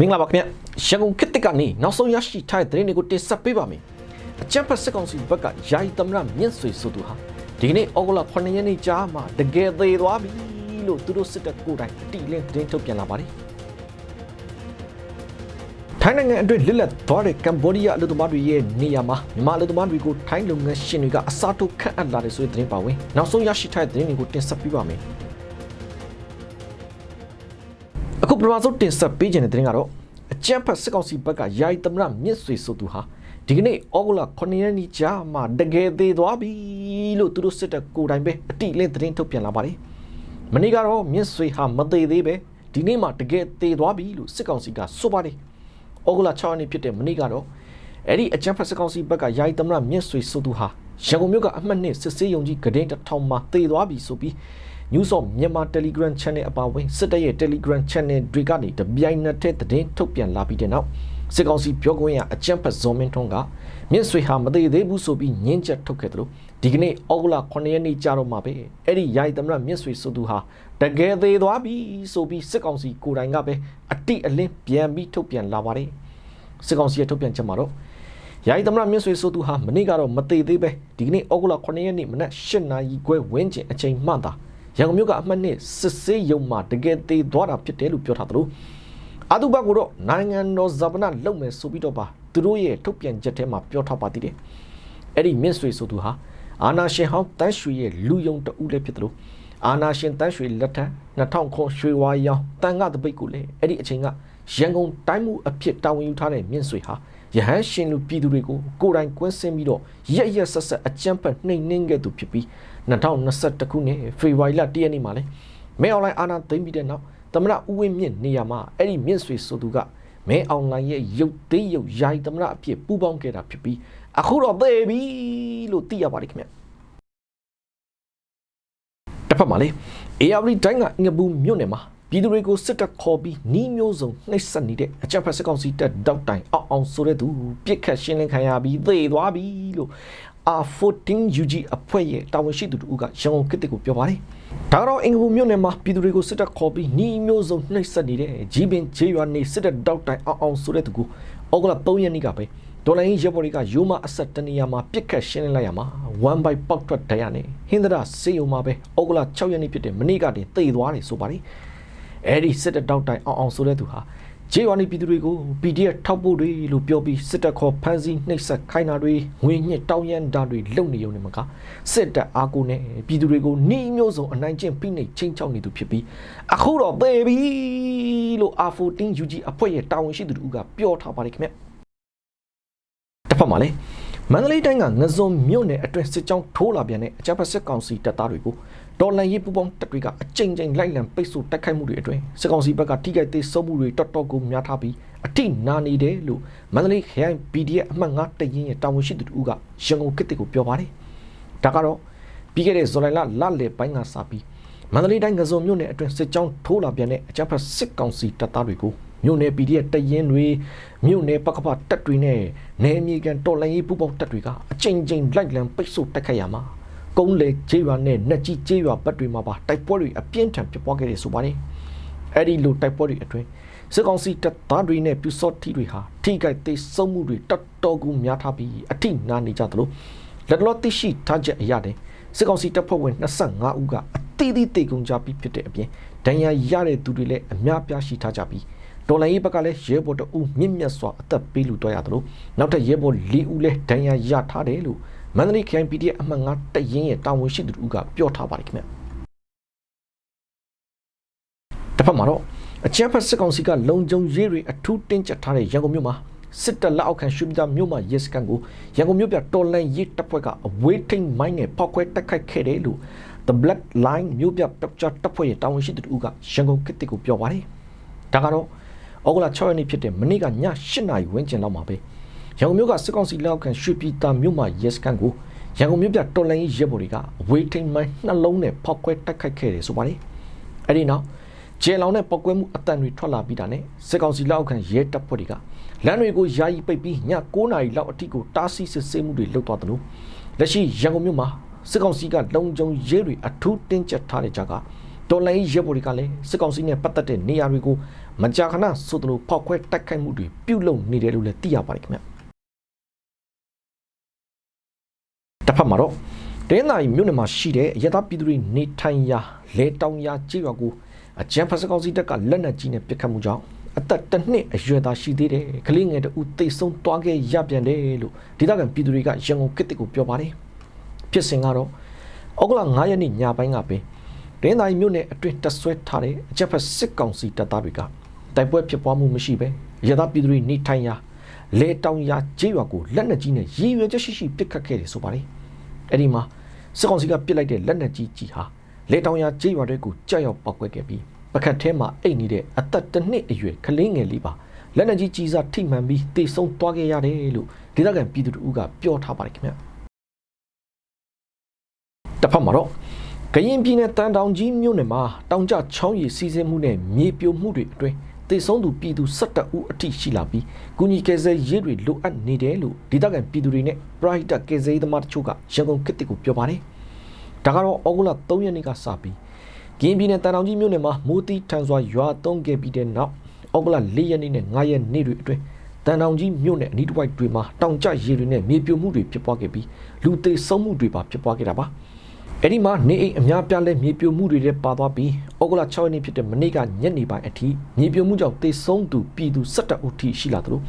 မင်္ဂလာပါခင်ဗျရန်ကုန်ခေတ်တစ်ကနေနောက်ဆုံးရရှိထားတဲ့သတင်းတွေကိုတင်ဆက်ပေးပါမယ်အကြံဖက်စစ်ကောင်စီဘက်ကယာယီသမရမြင့်ဆွေဆိုသူဟာဒီကနေ့ဩဂုတ်လ9ရက်နေ့ကြားမှာတကယ်သေးသွားပြီလို့သူတို့စစ်တပ်ကိုယ်တိုင်အတိအလင်းသတင်းထုတ်ပြန်လာပါတယ်ထိုင်းနိုင်ငံအတွင်းလစ်လက်သွားတဲ့ကမ်ဘောဒီးယားအလုပ်သမားတွေရဲ့နေရာမှာမြန်မာအလုပ်သမားတွေကိုထိုင်းလုပ်ငန်းရှင်တွေကအစားထိုးခန့်အပ်လာတဲ့ဆိုတဲ့သတင်းပါဝင်နောက်ဆုံးရရှိထားတဲ့သတင်းတွေကိုတင်ဆက်ပေးပါမယ် ပထမဆုံးတင်ဆက်ပေးခြင်းတဲ့သတင်းကတော့အကြံဖတ်စစ်ကောင်စီဘက်ကယာယီသမရမြင့်ဆွေဆိုသူဟာဒီကနေ့ဩဂုတ်လ9ရက်နေ့ကြာမှတကယ်သေးသွားပြီလို့သူတို့စစ်တပ်ကိုယ်တိုင်ပဲအတိအလင်းသတင်းထုတ်ပြန်လာပါတယ်မနေ့ကတော့မြင့်ဆွေဟာမသေးသေးပဲဒီနေ့မှတကယ်သေးသွားပြီလို့စစ်ကောင်စီကဆိုပါတယ်ဩဂုတ်လ6ရက်နေ့ဖြစ်တဲ့မနေ့ကတော့အဲ့ဒီအကြံဖတ်စစ်ကောင်စီဘက်ကယာယီသမရမြင့်ဆွေဆိုသူဟာရန်ကုန်မြို့ကအမှတ်နှစ်စစ်စေးရုံကြီးဂဒင်းတစ်ထောင်မှာသေသွားပြီဆိုပြီး News of Myanmar Telegram Channel အပါအဝင်စစ်တပ်ရဲ့ Telegram Channel တွေကနေတပြိုင်နက်တည်းသတင်းထုတ်ပြန်လာပြီးတဲ့နောက်စစ်ကောင်စီပြောခွင့်ရအကြံဖတ်ဇော်မင်းထွန်းကမြင့်ဆွေဟာမသေးသေးဘူးဆိုပြီးညင်းချက်ထုတ်ခဲ့တယ်လို့ဒီကနေ့ဩဂုတ်လ9ရက်နေ့ကြာတော့မှာပဲအဲ့ဒီယာယီသမရမြင့်ဆွေဆိုသူဟာတကယ်သေးသွားပြီဆိုပြီးစစ်ကောင်စီကိုယ်တိုင်ကပဲအတိအလင်းပြန်ပြီးထုတ်ပြန်လာပါတယ်စစ်ကောင်စီရဲ့ထုတ်ပြန်ချက်မှာတော့ယာယီသမရမြင့်ဆွေဆိုသူဟာမနေ့ကတော့မသေးသေးပဲဒီကနေ့ဩဂုတ်လ9ရက်နေ့မနက်8နာရီခွဲဝန်းကျင်အချိန်မှသာ ရန်ကုန်မြို့ကအမှတ်နှစ်စစ်စေးရုံမှာတကယ်သေးသွားတာဖြစ်တယ်လို့ပြောထားသလိုအတုဘတ်ကတော့နိုင်ငံတော်ဇာပနာလုပ်မယ်ဆိုပြီးတော့ပါသူတို့ရဲ့ထုတ်ပြန်ချက်ထဲမှာပြောထားပါသေးတယ်အဲ့ဒီမြင့်ဆွေဆိုသူဟာအာနာရှင်ဟောင်းတန်းရွှေရဲ့လူယုံတဦးလည်းဖြစ်တယ်လို့အာနာရှင်တန်းရွှေလက်ထက်2000ခွန်ရွှေဝါရောင်တန်ခါတပိတ်ကိုလည်းအဲ့ဒီအချိန်ကရန်ကုန်တိုင်းမှုအဖြစ်တာဝန်ယူထားတဲ့မြင့်ဆွေဟာ ရဟန်းရှင်လူပြည်သူတွေကိုကိုယ်တိုင်ကွင်းဆင်းပြီးတော့ရက်ရက်ဆက်ဆက်အကြမ်းဖက်နှိမ်နှင်းခဲ့သူဖြစ်ပြီး2021ခုနှစ်ဖေဖော်ဝါရီလ1ရက်နေ့မှာလဲမဲအွန်လိုင်းအာဏာသိမ်းပြီးတဲ့နောက်သမရဦးဝင်းမြင့်နေရာမှာအဲ့ဒီမြင့်ဆွေဆိုသူကမဲအွန်လိုင်းရဲ့ရုပ်သိမ်းရုပ်ယာယီသမရအဖြစ်ပူးပေါင်းခဲ့တာဖြစ်ပြီးအခုတော့သေပြီလို့သိရပါတယ်ခင်ဗျတစ်ဖက်မှာလေ ARD တိုင်းကငပူမြို့နယ်မှာ ပြည်သူတွေကိုစစ်တပ်ခေါ်ပြီးနှီးမျိုးစုံနှိပ်စက်နေတဲ့အကြမ်းဖက်စစ်ကောင်စီတပ်တောက်တိုင်အောက်အောင်ဆိုတဲ့သူပြစ်ခတ်ရှင်းလင်းခံရပြီးသေသွားပြီလို့ R14 UG အဖွဲ့ရဲ့တာဝန်ရှိသူတို့ကရန်ကုန်ကစ်တစ်ကိုပြောပါတယ်။ဒါကတော့အင်္ဂပူမြို့နယ်မှာပြည်သူတွေကိုစစ်တပ်ခေါ်ပြီးနှီးမျိုးစုံနှိပ်စက်နေတဲ့ကြီးပင်ဂျေးရွာနေစစ်တပ်တောက်တိုင်အောက်အောင်ဆိုတဲ့သူကိုဩဂုတ်လ3ရက်နေ့ကပဲဒေါ်လာရင်းရပ်ပေါ်တွေကယူမအဆက်တနေရာမှာပြစ်ခတ်ရှင်းလင်းလိုက်ရမှာ1 by ပေါက်ထွက်တရနဲ့ဟင်္ဒရာစေယုံမှာပဲဩဂုတ်လ6ရက်နေ့ဖြစ်တဲ့မနေ့ကတင်သေသွားတယ်ဆိုပါတယ်။ အဲ့ဒီစစ်တပ်တောက်တိုင်အောင်အောင်ဆိုတဲ့သူဟာဂျေဝါနီပြည်သူတွေကို PDF ထောက်ပို့တွေလို့ပြောပြီးစစ်တပ်ခေါ်ဖမ်းဆီးနှိပ်စက်ခိုင်းတာတွေငွေညှစ်တောင်းရမ်းတာတွေလုပ်နေုံနဲ့မကစစ်တပ်အားကိုနဲ့ပြည်သူတွေကိုနှီးမျိုးစုံအနိုင်ကျင့်ဖိနှိပ်ချင်းချောက်နေသူဖြစ်ပြီးအခုတော့သေပြီလို့ R14 UG အဖွဲ့ရဲ့တာဝန်ရှိသူတို့ကပြောထားပါတယ်ခင်ဗျတစ်ဖက်မှာလည်း မန္တလေးတိုင်းကငဇုံမြို့နယ်အတွင်းစစ်ကြောင်းထိုးလာပြန်တဲ့အကြမ်းဖက်စစ်ကောင်စီတပ်သားတွေကိုဒေါ်လန်ရေးပူပေါင်းတပ်တွေကအကြိမ်ကြိမ်လိုက်လံပိတ်ဆို့တိုက်ခိုက်မှုတွေအတွင်းစစ်ကောင်စီဘက်ကထိခိုက်သေးဆုံးမှုတွေတော်တော်ကိုများထားပြီးအထိနာနေတယ်လို့မန္တလေးခရိုင် PDF အမှတ်9တရင်ရဲ့တာဝန်ရှိသူတို့ကရန်ကုန်ကစ်တစ်ကိုပြောပါတယ်။ဒါကတော့ပြီးခဲ့တဲ့ဇူလိုင်လလလယ်ပိုင်းကစပြီးမန္တလေးတိုင်းငဇုံမြို့နယ်အတွင်းစစ်ကြောင်းထိုးလာပြန်တဲ့အကြမ်းဖက်စစ်ကောင်စီတပ်သားတွေကို မြို့နယ် PDF တရင်တွေမြို့နယ်ပကပတပ်တွေနဲ့နယ်မြေကန်တော်လှန်ရေးပူးပေါင်းတပ်တွေကအကြိမ်ကြိမ်လိုက်လံပိတ်ဆို့တိုက်ခိုက်ရမှာကုန်းလေကျေးရွာနဲ့နှက်ကြီးကျေးရွာဘက်တွေမှာပါတိုက်ပွဲတွေအပြင်းထန်ဖြစ်ပွားခဲ့တယ်ဆိုပါတယ်အဲ့ဒီလိုတိုက်ပွဲတွေအတွင်းစစ်ကောင်စီတပ်သားတွေနဲ့ပြူစော့ထီတွေဟာထိခိုက်သေးဆုံးမှုတွေတတ်တော်ကူများထားပြီးအထိနာနေကြသလိုလက်တော်သိရှိထားချက်အရတဲ့စစ်ကောင်စီတပ်ဖွဲ့ဝင်25ဦးကအသီးသီးတေကုန်ကြပြီးဖြစ်တဲ့အပြင်ဒဏ်ရာရတဲ့သူတွေလည်းအများပြားရှိထားကြပြီး ဒေါ်လာရေးဘက်ကလည်းရဲဘော်တအူမြင့်မြတ်စွာအသက်ပေးလူတော့ရတယ်လို့နောက်ထပ်ရဲဘော်၄ဦးလည်းဒဏ်ရာရထားတယ်လို့မန္တလေး KNPD အမှတ်9တရင်ရဲ့တာဝန်ရှိသူတို့ကပြောထားပါတယ်ခင်ဗျတစ်ဖက်မှာတော့အချမ်းဖက်စစ်ကောင်စီကလုံခြုံရေးတွေအထူးတင်းကျပ်ထားတဲ့ရန်ကုန်မြို့မှာစစ်တပ်လက်အောက်ခံရွှေပြည်သားမြို့မှာရဲစခန်းကိုရန်ကုန်မြို့ပြတော်လန်ရေးတပ်ဖွဲ့ကအဝေးထိန်မိုင်းနဲ့ဖောက်ခွဲတိုက်ခိုက်ခဲ့တယ်လို့ The Black Line မြို့ပြပျောက်တပ်ဖွဲ့ရဲ့တာဝန်ရှိသူတို့ကရန်ကုန်ကစ်တစ်ကိုပြောပါတယ်ဒါကတော့ ဩဂုတ်လ6ရက်နေ့ဖြစ်တဲ့မနေ့ကည8နာရီဝန်းကျင်လောက်မှာပဲရန်ကုန်မြို့ကစစ်ကောင်စီလက်အောက်ခံရွှေပြည်သားမြို့မှာရဲစခန်းကိုရန်ကုန်မြို့ပြတော်လန်ရေးရဲဘော်တွေကအဝေးထိန်မိုင်းနှလုံးနဲ့ဖောက်ခွဲတိုက်ခိုက်ခဲ့တယ်ဆိုပါတယ်အဲ့ဒီနောက်ကျေလောင်နဲ့ပောက်ကွဲမှုအတန်တွေထွက်လာပြီးတာနဲ့စစ်ကောင်စီလက်အောက်ခံရဲတပ်ဖွဲ့တွေကလမ်းတွေကိုယာယီပိတ်ပြီးည9နာရီလောက်အထိကိုတားဆီးစစ်ဆေးမှုတွေလုပ်သွားတယ်လို့လက်ရှိရန်ကုန်မြို့မှာစစ်ကောင်စီကလုံခြုံရေးတွေအထူးတင်းကျပ်ထားတဲ့ကြားက တော်လိုင်းရဲဘော်တွေကလည်းစစ်ကောင်စီနဲ့ပတ်သက်တဲ့နေရာတွေကိုမကြာခဏဆိုသလိုဖောက်ခွဲတိုက်ခိုက်မှုတွေပြုလုပ်နေတယ်လို့လည်းသိရပါတယ်ခင်ဗျတစ်ဖက်မှာတော့တင်းသာရီမြို့နယ်မှာရှိတဲ့ရသပြည်သူတွေနေထိုင်ရာလဲတောင်ရာကြေးရွာကိုအကြံဖက်စကောင်စီတပ်ကလက်နက်ကြီးနဲ့ပစ်ခတ်မှုကြောင့်အသက်တစ်နှစ်အရွယ်သားရှိသေးတယ်ကလေးငယ်တဦးတိတ်ဆုံးသွားခဲ့ရပြန်တယ်လို့ဒေသခံပြည်သူတွေကရန်ကုန်ကစ်တစ်ကိုပြောပါတယ်ဖြစ်စဉ်ကတော့ဩဂလ9ရက်နေ့ညပိုင်းကပင် တင်းသာရီမြို့နယ်အတွင်းတဆွဲထားတဲ့အကြံဖက်စစ်ကောင်စီတပ်သားတွေကတိုက်ပွဲဖြစ်ပွားမှုမရှိပဲရသပြည်သူတွေနေထိုင်ရာလဲတောင်ရာကြေးရွာကိုလက်နက်ကြီးနဲ့ရည်ရွယ်ချက်ရှိရှိပစ်ခတ်ခဲ့တယ်ဆိုပါတယ်အဲ့ဒီမှာစစ်ကောင်စီကပစ်လိုက်တဲ့လက်နက်ကြီးကြီးဟာလေတောင်ရကြေးရွာတွေကိုကြောက်ရောက်ပောက်ကွဲခဲ့ပြီးပကတ်ထဲမှာအိတ်နေတဲ့အသက်တစ်နှစ်အရွယ်ကလေးငယ်လေးပါလက်နက်ကြီးကြီးစားထိမှန်ပြီးတေဆုံးသွားခဲ့ရတယ်လို့ဒေသခံပြည်သူတို့ကပြောထားပါတယ်ခင်ဗျတစ်ဖက်မှာတော့ ကရင်ပြည်နယ်တန်တောင်ကြီးမြို့နယ်မှာတောင်ကျချောင်းရည်စီးဆင်းမှုနဲ့မြေပြိုမှုတွေအတွင်းတေဆုံးသူပြည်သူ17ဦးအထိရှိလာပြီးကုညီကယ်ဆယ်ရေးတွေလိုအပ်နေတယ်လို့ဒေသခံပြည်သူတွေနဲ့ပရိုက်တာကယ်ဆယ်ရေးသမားတို့ကရန်ကုန်ကစ်တစ်ကိုပြောပါတယ်။ဒါကတော့ဩဂုတ်လ3ရက်နေ့ကစပြီးကရင်ပြည်နယ်တန်တောင်ကြီးမြို့နယ်မှာမိုးတီးထန်စွာရွာသွန်းခဲ့ပြီးတဲ့နောက်ဩဂုတ်လ4ရက်နေ့နဲ့5ရက်နေ့တွေအတွင်းတန်တောင်ကြီးမြို့နယ်အနီးတစ်ဝိုက်တွေမှာတောင်ကျရေတွေနဲ့မြေပြိုမှုတွေဖြစ်ပွားခဲ့ပြီးလူသေဆုံးမှုတွေပါဖြစ်ပွားခဲ့တာပါ။ အဲ့ဒီမှာနေအိမ်အများပြားလဲမြေပြိုမှုတွေလည်းပါသွားပြီးဩဂုတ်လ6ရက်နေ့ဖြစ်တဲ့မနေ့ကညနေပိုင်းအထိမြေပြိုမှုကြောင့်သေဆုံးသူပြည်သူ17ဦးထိရှိလာသလို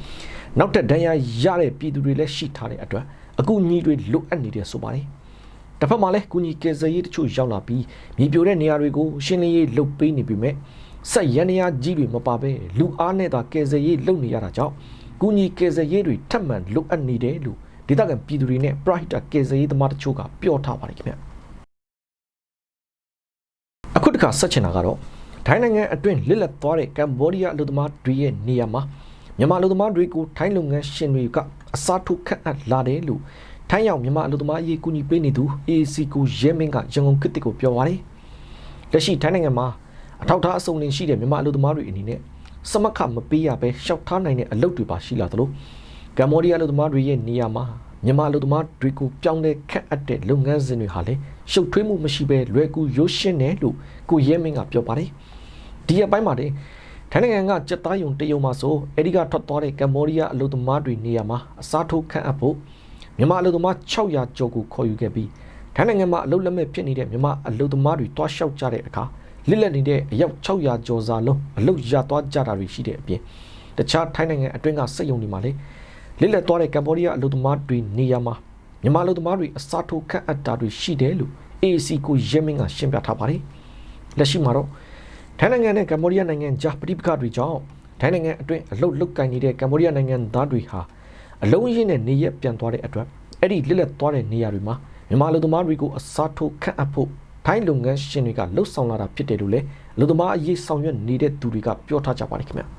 နောက်ထပ်ဒဏ်ရာရတဲ့ပြည်သူတွေလည်းရှိထားတဲ့အတွက်အကူအညီတွေလိုအပ်နေတယ်ဆိုပါတယ်။တစ်ဖက်မှာလည်းကုညီကယ်ဆယ်ရေးတချို့ရောက်လာပြီးမြေပြိုတဲ့နေရာတွေကိုရှင်းလင်းရေးလုပ်ပေးနေပြီမဲ့ဆက်ရန်နေရာကြီးတွေမပါဘဲလူအားနဲ့သာကယ်ဆယ်ရေးလုပ်နေရတာကြောင့်ကုညီကယ်ဆယ်ရေးတွေထပ်မံလိုအပ်နေတယ်လို့ဒေသခံပြည်သူတွေနဲ့ Pride ကယ်ဆယ်ရေးသမားတချို့ကပြောထားပါတယ်ခင်ဗျာ။အ ခုတစ်ခါဆက်ချင်တာကတော့ထိုင်းနိုင်ငံအတွင်းလစ်လက်သွားတဲ့ကမ်ဘောဒီးယားလူသမားတွေရဲ့နေရာမှာမြန်မာလူသမားတွေကိုထိုင်းလုပ်ငန်းရှင်တွေကအစားထိုးခန့်အပ်လာတယ်လို့ထိုင်းရောက်မြန်မာလူသမားအရေးကူညီပေးနေသူ AC ကိုရဲမင်းကရန်ကုန်ကစ်တစ်ကိုပြောပါတယ်။လက်ရှိထိုင်းနိုင်ငံမှာအထောက်ထားအစုံလင်ရှိတဲ့မြန်မာလူသမားတွေအနေနဲ့စမခမပေးရပဲရှောက်ထားနိုင်တဲ့အလုပ်တွေပါရှိလာသလိုကမ်ဘောဒီးယားလူသမားတွေရဲ့နေရာမှာ မြန်မာလူသမားတွေကိုပြောင်းလဲခန့်အပ်တဲ့လုပ်ငန်းစဉ်တွေဟာလည်းရှုပ်ထွေးမှုမရှိဘဲလွယ်ကူရိုးရှင်းတယ်လို့ကိုရဲမင်းကပြောပါတယ်ဒီအပိုင်းမှာတည်းထိုင်းနိုင်ငံကစက်သားယုံတယုံမှာဆိုအဲဒီကထွက်သွားတဲ့ကမ်ဘောဒီးယားအလုပ်သမားတွေနေရာမှာအစားထိုးခန့်အပ်ဖို့မြန်မာအလုပ်သမား600ကျော်ကိုခေါ်ယူခဲ့ပြီးထိုင်းနိုင်ငံမှာအလုပ်လက်မဲ့ဖြစ်နေတဲ့မြန်မာအလုပ်သမားတွေတွားလျှောက်ကြတဲ့အခါလစ်လက်နေတဲ့အယောက်600ကျော်စာလုံးအလုပ်ရသွားကြတာတွေရှိတဲ့အပြင်တခြားထိုင်းနိုင်ငံအတွင်းကစက်ယုံတွေမှာလည်း လစ်လက်သွားတဲ့ကမ်ဘောဒီးယားအလုပ်သမားတွေနေရာမှာမြန်မာအလုပ်သမားတွေအစားထိုးခန့်အပ်တာတွေရှိတယ်လို့ AC ကိုရဲမင်းကရှင်းပြထားပါတယ်လက်ရှိမှာတော့ထိုင်းနိုင်ငံနဲ့ကမ္ဘောဒီးယားနိုင်ငံကြားပဋိပက္ခတွေကြောင့်ထိုင်းနိုင်ငံအတွင်းအလုတ်လုတ်ကင်နေတဲ့ကမ္ဘောဒီးယားနိုင်ငံသားတွေဟာအလုံးရင်းနဲ့နေရက်ပြန်သွားတဲ့အတွက်အဲ့ဒီလစ်လက်သွားတဲ့နေရာတွေမှာမြန်မာလူသမားတွေကိုအစားထိုးခန့်အပ်ဖို့ထိုင်းလုပ်ငန်းရှင်တွေကလှုပ်ဆောင်လာတာဖြစ်တယ်လို့လည်းလူသမားအရေးဆောင်ရွက်နေတဲ့သူတွေကပြောထားကြပါတယ်ခင်ဗျ